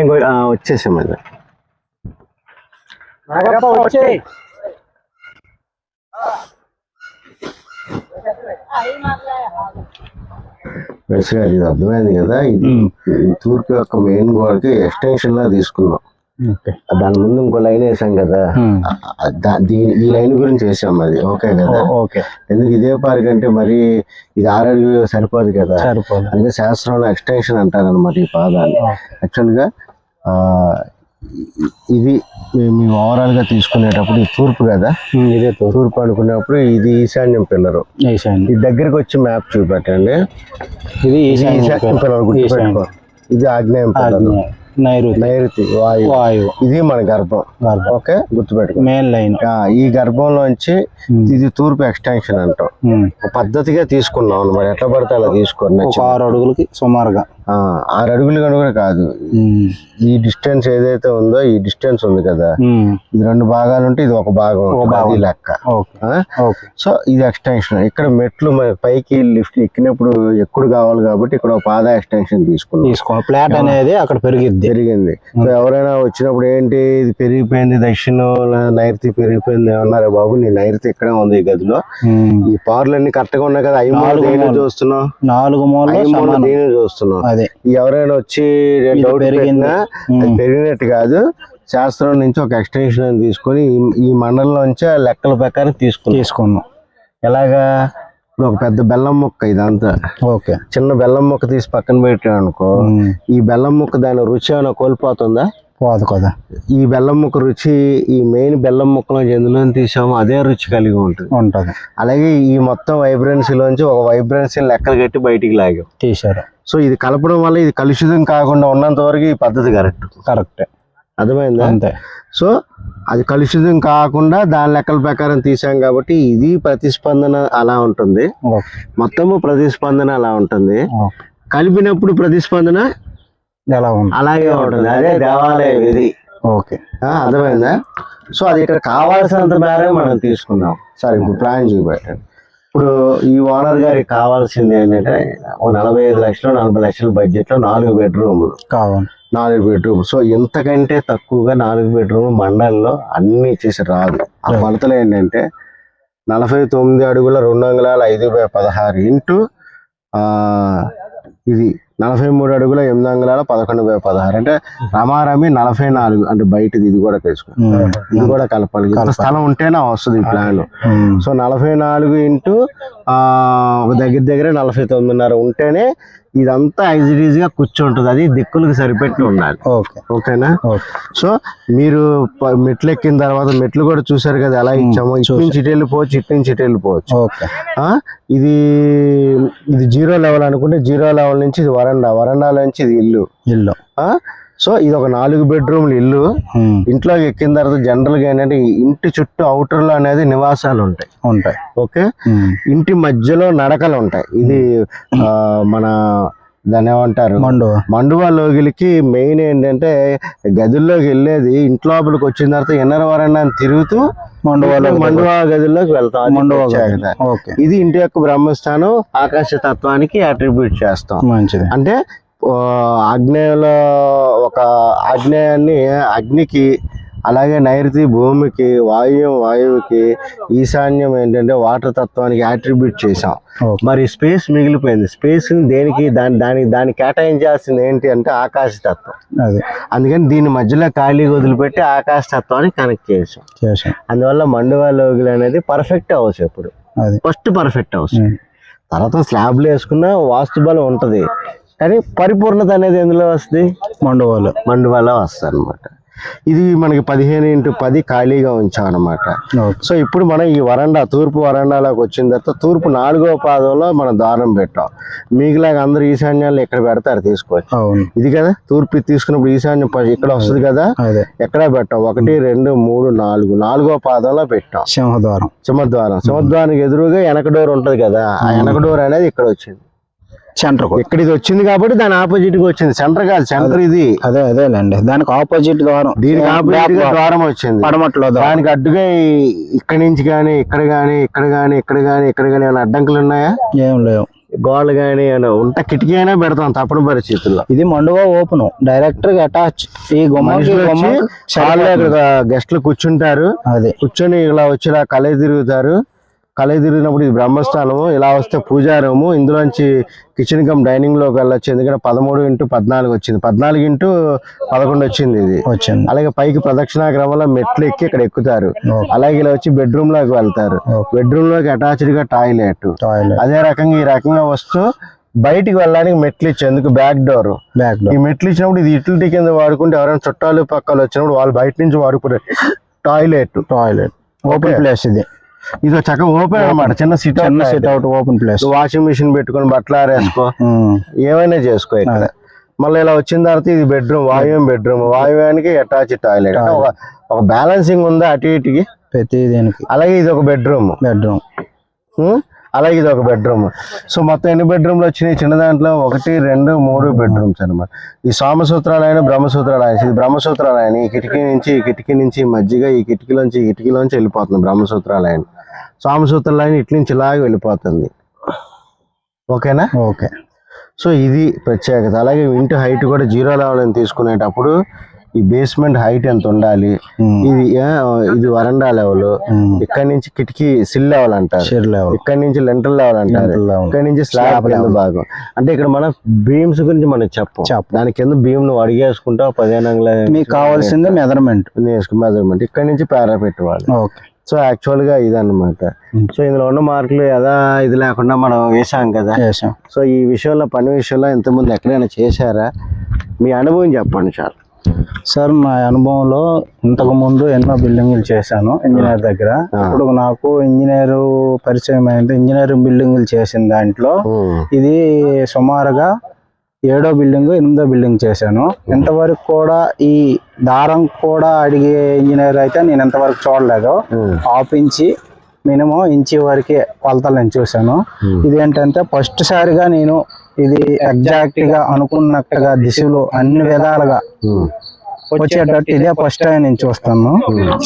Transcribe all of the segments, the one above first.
ఇంకో వచ్చేసామండి వచ్చే మెస్ ఇది అర్థమైంది కదా. ఇది ఈ తూర్పు యొక్క మెయిన్ గోడకి ఎక్స్టెన్షన్ లా తీసుకున్నాం. దాని ముందు ఇంకో లైన్ వేసాం కదా. దా- దీని ఈ లైన్ గురించి వేసాం అది. ఓకే కదా. ఓకే ఎందుకు ఇదే పార్క్ అంటే మరి ఇది ఆరు అడుగులు సరిపోదు కదా. సరిపోదు. అందుకే శాస్త్రంలో ఎక్స్టెన్షన్ అంటారు అనమాట ఈ పాదాన్ని. యాక్చువల్గా ఇది మీ- మీ ఓవరాల్గా తీసుకునేటప్పుడు ఇది తూర్పు కదా? ఇదే తూర్పు. అనుకున్నప్పుడు ఇది ఈశాన్యం పిల్లరు. ఈశాన్యం. ఈ దగ్గరికి వచ్చి మ్యాప్ చూపెట్టండి. ఇది ఇది ఈశాన్యం పిల్లరు. గుర్తుపెట్టుకో. ఇది ఆగ్నేయం పిల్లరు. నైరుతి. నైరుతి వాయువు. వాయువు. ఇది మన గర్భం. గర్భం. ఓకే? గుర్తుపెట్టుకో. Main line. ఈ గర్భంలోంచి ఇది తూర్పు ఎక్స్టెన్షన్ అంటాం. పద్ధతిగా తీసుకున్నాం అనమాట ఎట్లా పడితే అలా తీసుకున్నా ఆరు అడుగులకి సుమారుగా. ఆరు అడుగులు కనుక కూడా కాదు. ఈ డిస్టెన్స్ ఏదైతే ఉందో ఈ డిస్టెన్స్ ఉంది కదా. ఇది రెండు భాగాలు ఉంటే ఇది ఒక భాగం. అది లెక్క. సో ఇది ఎక్స్టెన్షన్. ఇక్కడ మెట్లు పైకి లిఫ్ట్ ఎక్కినప్పుడు ఎక్కుడు కావాలి కాబట్టి ఇక్కడ ఒక పాద ఎక్స్టెన్షన్ తీసుకున్నాం. తీసుకో ప్లాట్ అనేది అక్కడ పెరిగిద్ది పెరిగింది సో ఎవరైనా వచ్చినప్పుడు ఏంటి ఇది పెరిగిపోయింది దక్షిణం నైరుతి పెరిగిపోయింది ఏమన్నారా బాబు? నీ నైరుతి ఇక్కడే ఉంది ఈ గదిలో. ఈ పార్లన్నీ కరెక్ట్గా ఉన్నాయి కదా? ఐదు నాలుగు దేని. చూస్తున్నాం నాలుగు మూలలో ఐదు మూల సమానం. దేని చూస్తున్నాం అదే. ఎవరైనా వచ్చి డౌట్ పెరిగింది. అది పెరిగినట్టు కాదు. శాస్త్రం నుంచి ఒక ఎక్స్టెన్షన్ తీసుకొని ఈ- మండలంలోంచి ఆ లెక్కల ప్రకారం తీసుకున్నాం. తీసుకున్నాం. ఎలాగా? ఇప్పుడు ఒక పెద్ద బెల్లం ముక్క ఇదంతా. ఓకే. చిన్న బెల్లం ముక్క తీసి పక్కన పెట్టాం అనుకో. ఈ బెల్లం ముక్క దాని రుచి ఏమైనా కోల్పోతుందా? పోదు కదా. ఈ బెల్లం ముక్క రుచి ఈ మెయిన్ బెల్లం ముక్కలో ఎందులో తీసామో అదే రుచి కలిగి ఉంటుంది. ఉంటది. అలాగే ఈ మొత్తం వైబ్రెన్సీలోంచి ఒక వైబ్రెన్సీ లెక్కలు కట్టి బయటికి లాగాం. తీశారు. సో ఇది కలపడం వల్ల ఇది కలుషితం కాకుండా ఉన్నంత వరకు ఈ పద్ధతి కరెక్ట్. కరెక్ట్. అర్థమైందా? అంతే. సో అది కలుషితం కాకుండా దాని లెక్కల ప్రకారం తీసాం కాబట్టి ఇది ప్రతిస్పందన అలా ఉంటుంది. మొత్తము ప్రతిస్పందన అలా ఉంటుంది. కలిపినప్పుడు ప్రతిస్పందన అలాగే ఉంటుంది. అదే దేవాలయ విధి. ఓకే. అర్థమైందా? సో అది ఇక్కడ కావాల్సినంత మేరే మనం తీసుకున్నాం సరే ఇప్పుడు ప్లాన్ చూపెట్టండి ఇప్పుడు ఈ ఓనర్ గారికి కావాల్సింది ఏంటంటే నలభై ఐదు లక్షలు నలభై లక్షల బడ్జెట్లో నాలుగు బెడ్రూములు. కావాలి. నాలుగు బెడ్రూమ్ సో ఇంతకంటే తక్కువగా నాలుగు బెడ్రూమ్ మండలంలో అన్ని ఇచ్చేసి రాదు. ఆ కొలతలు ఏంటంటే నలభై తొమ్మిది అడుగుల రెండు అంగుళాల ఐదు బై పదహారు ఇంటూ ఆ, ఇది నలభై మూడు అడుగుల ఎనిమిది అంగుళాల పదకొండు బై పదహారు. అంటే రమారమి నలభై నాలుగు అంటే బయటది ఇది కూడా ఉమ్. ఇది కూడా కలపాలి. స్థలం ఉంటేనే వస్తుంది ఈ ప్లాన్. సో నలభై నాలుగు ఇంటూ ఆ, ఒక దగ్గర దగ్గర నలభై తొమ్మిదిన్నర ఉంటేనే ఇదంతా యాజ్గా కూర్చుంటుంది. అది దిక్కులకు సరిపెట్టి ఉండాలి. ఓకే. ఓకేనా? ఓకే. సో మీరు మెట్లు ఎక్కిన తర్వాత మెట్లు కూడా చూసారు కదా ఎలా ఇచ్చామో? ఇటు నుంచి ఇటు వెళ్ళిపోవచ్చు ఇటు నుంచి ఇటు వెళ్ళిపోవచ్చు. ఇది ఇది జీరో లెవెల్ అనుకుంటే జీరో లెవెల్ నుంచి ఇది వరండా వరండా నుంచి ఇది ఇల్లు. ఇల్లు. ఆ, సో ఇది ఒక నాలుగు బెడ్రూమ్లు ఇల్లు. ఉమ్. ఇంట్లోకి ఎక్కిన తర్వాత జనరల్గా ఏంటంటే ఇంటి చుట్టూ outer లో అనేది నివాసాలు ఉంటాయి. ఉంటాయి. ఓకే. ఇంటి మధ్యలో నడకలు ఉంటాయి. ఇది ఆ, మన దాన్ని ఏమంటారు? మండు. మండువా లోగిలికి మెయిన్ ఏంటంటే గదుల్లోకి వెళ్ళేది ఇంట్లోపలికి వచ్చిన తర్వాత ఇన్నర వరండాన్ని తిరుగుతూ మండువాలో మండువా గదుల్లోకి వెళ్తాం. మండువా ఇది ఇంటి యొక్క బ్రహ్మస్థానం ఆకాశ తత్వానికి అట్రిబ్యూట్ చేస్తాం. మంచిది. అంటే ఆగ్నేయంలో ఒక ఆగ్నేయాన్ని అగ్నికి అలాగే నైరుతి భూమికి వాయువ్యం వాయువుకి ఈశాన్యం ఏంటంటే వాటర్ తత్వానికి అట్రిబ్యూట్ చేసాం మరి స్పేస్ మిగిలిపోయింది. స్పేస్ దేనికి దాని దాని దాన్ని కేటాయించాల్సింది ఏంటి అంటే ఆకాశ తత్వం. అది. అందుకని దీని మధ్యలో ఖాళీగా వదిలిపెట్టి ఆకాశ తత్వాన్ని కనెక్ట్ చేసాం అందువల్ల మండువా లోగిలు అనేది పర్ఫెక్ట్ హౌస్ ఎప్పుడు. అది. First perfect house. తర్వాత స్లాబ్లు వేసుకున్న వాస్తు బలం ఉంటుంది. కానీ పరిపూర్ణత అనేది ఎందులో వస్తుంది? మండువాలు. మండువాలో వస్తుంది అనమాట ఇది మనకి పదిహేను ఇంటూ పది ఖాళీగా ఉంచాం అనమాట సో ఇప్పుడు మనం ఈ వరండా తూర్పు వరండాలోకి వచ్చిన తర్వాత తూర్పు నాలుగో పాదంలో మనం దారం పెట్టాం. మీకులాగా అందరు ఈశాన్యాలు ఇక్కడ పెడతారు అవును. ఇది కదా? తూర్పు తీసుకున్నప్పుడు ఈశాన్యం ఇక్కడ వస్తుంది కదా? ఎక్కడ పెట్టాం? ఒకటి రెండు మూడు నాలుగు. నాలుగో పాదంలో పెట్టాం. సింహద్వారం. సింహద్వారం. సింహద్వారానికి ఎదురుగా వెనక డోర్ ఉంటది కదా? ఆ వెనక డోర్ అనేది ఇక్కడ వచ్చింది. సెంటర్ ఇక్కడ ఇది వచ్చింది కాబట్టి దాని ఆపోజిట్గా వచ్చింది. సెంటర్ కాదు సెంటర్ ఇది. అదే అదేలేండి. దానికి ఆపోజిట్ ద్వారం. దీనికి ఆపోజిట్గా ద్వారం. వచ్చింది. పడమట్లో దానికి అడ్డుగా ఇక్కడి నుంచి గానీ ఇక్కడ గానీ ఇక్కడ గానీ ఇక్కడ గానీ ఇక్కడ గానీ ఏమైనా అడ్డంకులు ఉన్నాయా? ఏం లేవు. గోడలు గానీ ఏమైనా ఉంటే కిటికీ అయినా పెడతాం తప్పని పరిస్థితుల్లో. ఇది మండువా ఓపెన్. డైరెక్ట్గా అటాచ్. ఈ. ఇక్కడ గెస్ట్లు కూర్చుంటారు. అదే. కూర్చొని ఇలా వచ్చి ఇలా కలయి తిరుగుతారు. కలయి తిరిగినప్పుడు ఇది బ్రహ్మస్థానము ఇలా వస్తే పూజారము. ఇందులోంచి కిచెన్ కమ్ డైనింగ్లోకి వెళ్ళొచ్చు. ఎందుకంటే పదమూడు ఇంటూ పద్నాలుగు వచ్చింది. పద్నాలుగు ఇంటూ పదకొండు వచ్చింది ఇది. వచ్చింది. అలాగే పైకి ప్రదక్షిణా క్రమంలో మెట్లు ఎక్కి ఇక్కడ ఎక్కుతారు. అలాగే ఇలా వచ్చి బెడ్రూమ్లోకి వెళ్తారు. బెడ్రూమ్లోకి అటాచ్డ్గా టాయిలెట్ టాయిలెట్ అదే రకంగా ఈ రకంగా వస్తూ బయటికి వెళ్ళడానికి మెట్లు ఇచ్చేందుకు బ్యాక్ డోర్ బ్యాక్ ఈ డోర్ మెట్లు ఇచ్చినప్పుడు ఇది యూటిలిటీ కింద వాడుకుంటే ఎవరైనా చుట్టాలు పక్కలు వచ్చినప్పుడు వాళ్ళు బయట నుంచి వాడుకునే టాయిలెట్ టాయిలెట్ ఓపెన్ ప్లేస్ ఇది. ఇది ఒక చక్కగా ఓపెన్ అన్నమాట. చిన్న సిట్ చిన్న sit out open place washing machine పెట్టుకొని బట్టలు ఆరేసుకో. ఏమైనా చేసుకో ఇక్కడ. మళ్ళీ ఇలా వచ్చిన తర్వాత ఇది బెడ్రూమ్ వాయువ్యం బెడ్రూమ్ వాయువ్యానికి అటాచ్ టాయిలెట్ ఒక ఒక బ్యాలెన్సింగ్ ఉందా అటు ఇటుకి? ప్రతి దీనికి అలాగే ఇది ఒక బెడ్రూమ్ బెడ్రూమ్ అలాగే ఇది ఒక బెడ్రూమ్. సో మొత్తం ఎన్ని బెడ్రూమ్లు వచ్చినాయి? చిన్న దాంట్లో ఒకటి రెండు మూడు బెడ్రూమ్స్ అన్నమాట. ఈ సోమసూత్రాలైన బ్రహ్మసూత్రాలైన ఇది బ్రహ్మసూత్రాలైన ఈ కిటికీ నుంచి ఈ కిటికీ నుంచి మధ్యగా ఈ కిటికీలోంచి ఈ కిటికీలోంచి వెళ్ళిపోతుంది బ్రహ్మసూత్రాలైన. సోమసూత్రాలైన ఇట్ల నుంచి ఇలాగే వెళ్ళిపోతుంది. ఓకేనా? ఓకే. సో ఇది ప్రత్యేకత. అలాగే ఇంటి హైట్ కూడా జీరో లెవెల్ తీసుకునేటప్పుడు ఈ బేస్మెంట్ హైట్ ఎంత ఉండాలి? ఇది ఆ, ఇది వరండా లెవెల్ ఇక్కడ నుంచి కిటికీ సిల్ లెవెల్ అంటారు. ఇక్కడ నుంచి లెంటల్ లెవెల్ అంటారు. ఇక్కడ నుంచి స్లాబ్ భాగం. అంటే ఇక్కడ మనం బీమ్స్ గురించి మనం చెప్పం. చెప్పం. దాని కింద భీమ్ను అడిగేసుకుంటాం పదిహేను మీకు కావాల్సింది మెజర్మెంట్ మెజర్మెంట్ ఇక్కడ నుంచి పారా ఓకే సో యాక్చువల్గా ఇదన్నమాట. Hmm. సో ఇందులో ఉన్న మార్కులు యథా ఇది లేకుండా మనం వేసాం కదా? సో ఈ విషయంలో పని విషయంలో ఇంతకుముందు ఎక్కడైనా చేశారా? మీ అనుభవం చెప్పండి చాలు. సార్ నా అనుభవంలో ఇంతకు ముందు ఎన్నో బిల్డింగులు చేశాను ఇంజనీర్ దగ్గర. ఇప్పుడు నాకు ఇంజనీర్ పరిచయం అయింది. ఇంజనీరింగ్ బిల్డింగులు చేసిన దాంట్లో ఇది సుమారుగా ఏడో బిల్డింగ్ ఎనిమిదో బిల్డింగ్ చేశాను. ఇంతవరకు కూడా ఈ దారం కూడా అడిగే ఇంజనీర్ అయితే నేను ఇంతవరకు చూడలేదు. Hmm. మినిమం ఇంచి వరకే కొలతలు నేను చూశాను. Hmm. ఇదేంటంటే ఫస్ట్ సారిగా నేను ఇది ఎగ్జాక్ట్గా అనుకున్నట్టుగా దిశలో అన్ని విధాలుగా Hmm. వచ్చేటట్టు ఇదే ఫస్ట్ టైం నేను చూస్తాను.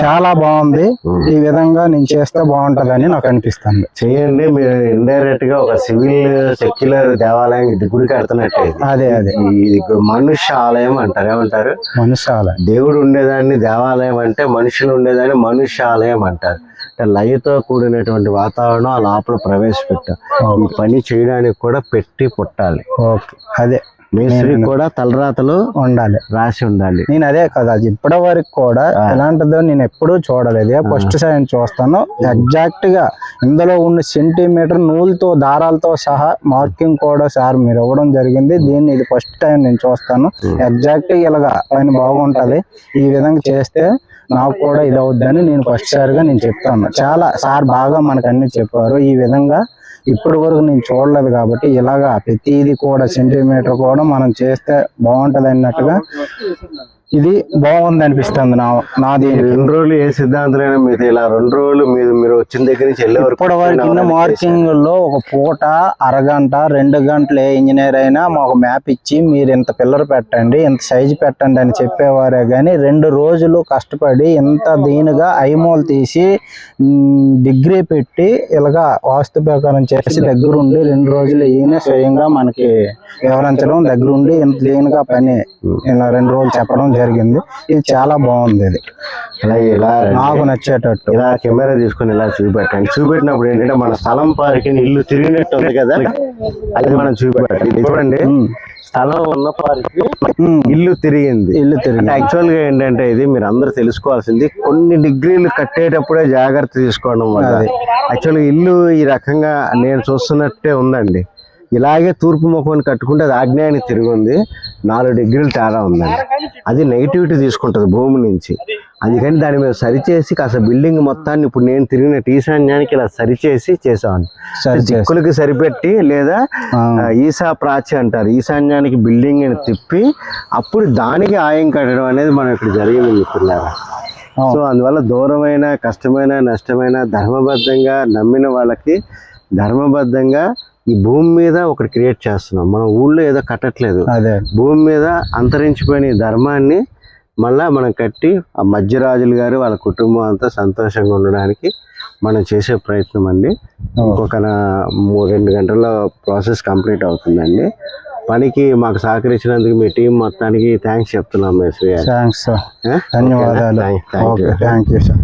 చాలా బాగుంది. ఈ విధంగా నేను చేస్తే బాగుంటదని నాకు అనిపిస్తుంది. చేయండి మీరు ఇండైరెక్ట్గా ఒక సివిల్ సెక్యులర్ దేవాలయం ఇది గుడి కడుతున్నట్టే. అదే అదే. ఇది మనుష్య ఆలయం అంటారు? ఏమంటారు మనుషాల దేవుడు ఉండేదాన్ని దేవాలయం అంటే మనుషులు ఉండేదాన్ని మనుష్య ఆలయం అంటారు. అంటే లయతో కూడినటువంటి వాతావరణం ఆ లోపల ప్రవేశపెట్టాం. ఈ పని చేయడానికి కూడా పెట్టి పుట్టాలి. ఓకే. అదే. మేస్త్రి కూడా తలరాతలు ఉండాలి. రాసి ఉండాలి. నేను అదే కదా ఇప్పటి వరకు కూడా ఎలాంటిదో నేను ఎప్పుడూ చూడలేదు. ఫస్ట్ టైం చూస్తాను. ఎగ్జాక్ట్గా ఇందులో ఉన్న సెంటీమీటర్ నూలుతో దారాలతో సహా మార్కింగ్ కూడా సార్ మీరు ఇవ్వడం జరిగింది. దీన్ని ఇది ఫస్ట్ టైం నేను చూస్తాను. ఎగ్జాక్ట్ ఇలాగా పైన బాగుంటది. ఈ విధంగా చేస్తే నాకు కూడా ఇది అవుద్దని నేను ఫస్ట్ సారిగా నేను చెప్తాను. చాలా సార్ బాగా మనకు అన్ని చెప్పారు. ఈ విధంగా ఇప్పటి వరకు నేను చూడలేదు కాబట్టి ఇలాగా ప్రతిదీ కూడా సెంటీమీటర్ కూడా మనం చేస్తే బాగుంటది అన్నట్టుగా ఇది బాగుంది అనిపిస్తుంది నా నా దీనికి రెండు రోజులు ఏ సిద్ధాంతమైనా మీరు ఇలా రెండు రోజులు మీరు మీరు వచ్చిన దగ్గర నుంచి వెళ్ళే ఉన్న మార్కింగ్లో ఒక పూట అరగంట రెండు గంటలు ఏ ఇంజనీర్ అయినా మాకు మ్యాప్ ఇచ్చి మీరు ఇంత పిల్లర్ పెట్టండి ఇంత సైజు పెట్టండి అని చెప్పేవారే కానీ రెండు రోజులు కష్టపడి ఇంత దీనిగా ఐమోల్ తీసి డిగ్రీ పెట్టి ఇలాగా వాస్తు ప్రకారం చేసి దగ్గరుండి రెండు రోజులు ఈయన స్వయంగా మనకి వివరించడం దగ్గరుండి ఇంత దీనిగా పని ఇలా రెండు రోజులు చెప్పడం జరిగింది. ఇది చాలా బాగుంది ఇది. ఇలా ఇలా నాకు నచ్చేటట్టు. ఇలా కెమెరా తీసుకొని ఇలా చూపెట్టండి. చూపెట్టినప్పుడు ఏంటంటే మన స్థలం పార్కి ఇల్లు తిరిగినట్టు ఉంది కదా? అది మనం చూపెట్టాలి. చూడండి. స్థలం ఉన్న పార్కి. ఇల్లు తిరిగింది. ఇల్లు తిరిగి యాక్చువల్గా ఏంటంటే ఇది మీరు అందరూ తెలుసుకోవాల్సింది కొన్ని డిగ్రీలు కట్టేటప్పుడే జాగ్రత్త తీసుకోవడం వల్ల. యాక్చువల్ ఇల్లు ఈ రకంగా నేను చూస్తున్నట్టే ఉందండి. ఇలాగే తూర్పు ముఖం కట్టుకుంటే అది ఆగ్నేయానికి తిరిగి ఉంది. నాలుగు డిగ్రీలు తేడా ఉందండి. అది నెగిటివిటీ తీసుకుంటుంది భూమి నుంచి. అందుకని దాని మీద సరిచేసి కాస్త బిల్డింగ్ మొత్తాన్ని ఇప్పుడు నేను తిరిగిన ఈశాన్యానికి ఇలా సరిచేసి చేసామండి సరి చేసి దిక్కులకి సరిపెట్టి లేదా ఈశా ప్రాచి అంటారు. ఈశాన్యానికి బిల్డింగ్ని తిప్పి అప్పుడు దానికి ఆయం కట్టడం అనేది మనం ఇక్కడ జరిగింది మిత్రులారా. సో అందువల్ల దూరమైన కష్టమైన నష్టమైన ధర్మబద్ధంగా నమ్మిన వాళ్ళకి ధర్మబద్ధంగా ఈ భూమి మీద ఒకటి క్రియేట్ చేస్తున్నాం. మనం ఊళ్ళో ఏదో కట్టట్లేదు. అదే. భూమి మీద అంతరించిపోయిన ధర్మాన్ని మళ్ళా మనం కట్టి ఆ మధ్యరాజులు గారు వాళ్ళ కుటుంబం అంతా సంతోషంగా ఉండడానికి మనం చేసే ప్రయత్నం అండి. ఇంకొక రెండు గంటల్లో ప్రాసెస్ కంప్లీట్ అవుతుందండి. పనికి మాకు సహకరించినందుకు మీ టీం మొత్తానికి థ్యాంక్స్ చెప్తున్నాం ఏ? ధన్యవాదాలు. Thank you sir.